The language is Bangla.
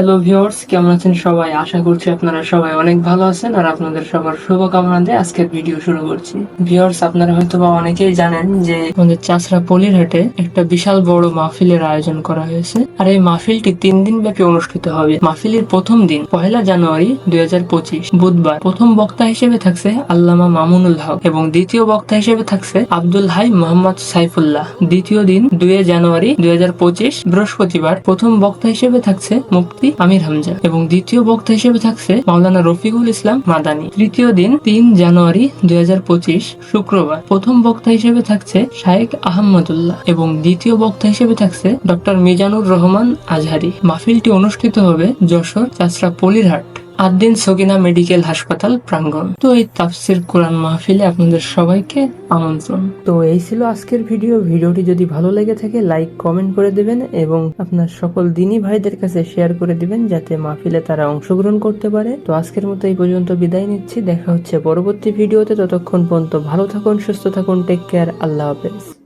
হ্যালো ভিউয়ার্স কেমন আছেন সবাই? আশা করছি আপনারা সবাই অনেক ভালো আছেন আর আপনাদের সবার শুভকামনা দিয়ে আজকের ভিডিও শুরু করছি। ভিউয়ার্স আপনারা হয়তো বা অনেকেই জানেন যে আমাদের চাষরা পলিরহাটে একটা বিশাল বড় মাহফিলের আয়োজন করা হয়েছে। আর এই মাহফিলটি তিন দিন ব্যাপী অনুষ্ঠিত হবে। মাহফিলের প্রথম দিন, পহেলা জানুয়ারি দুই হাজার পঁচিশ, বুধবার। প্রথম বক্তা হিসেবে থাকছে আল্লামা মামুনুল হক এবং দ্বিতীয় বক্তা হিসেবে থাকছে আব্দুল হাই মোহাম্মদ সাইফুল্লাহ। দ্বিতীয় দিন, দুই জানুয়ারি দুই হাজার পঁচিশ, বৃহস্পতিবার। প্রথম বক্তা হিসেবে থাকছে মুফতি আমির হামজা এবং দ্বিতীয় বক্তা হিসেবে থাকছে মাওলানা রফিকুল ইসলাম মাদানী। তৃতীয় দিন, তিন জানুয়ারি দুই হাজার পঁচিশ, শুক্রবার। প্রথম বক্তা হিসেবে থাকছে শাহেক আহমদুল্লাহ এবং দ্বিতীয় বক্তা হিসেবে থাকছে ডক্টর মিজানুর রহমান আজহারি। মাহফিলটি অনুষ্ঠিত হবে যশোর চাচরা পলিরহাট। আদ্দিন সকিনা মেডিকেল হাসপাতাল, প্রাঙ্গণ। তো এই তাফসির কোরআন মাহফিলে আপনাদের সবাইকে আমন্ত্রণ। তো এই ছিল আজকের ভিডিও। ভিডিওটি যদি ভালো লেগে থাকে, লাইক, কমেন্ট করে দিবেন এবং আপনার সকল দিনী ভাইদের কাছে শেয়ার করে দিবেন যাতে মাহফিলে তারা অংশগ্রহণ করতে পারে। তো আজকের মতো এই পর্যন্ত বিদায় নিচ্ছি। দেখা হচ্ছে পরবর্তী ভিডিওতে। ততক্ষণ পর্যন্ত ভালো থাকুন, সুস্থ থাকুন টেক কেয়ার আল্লাহ হাফেজ।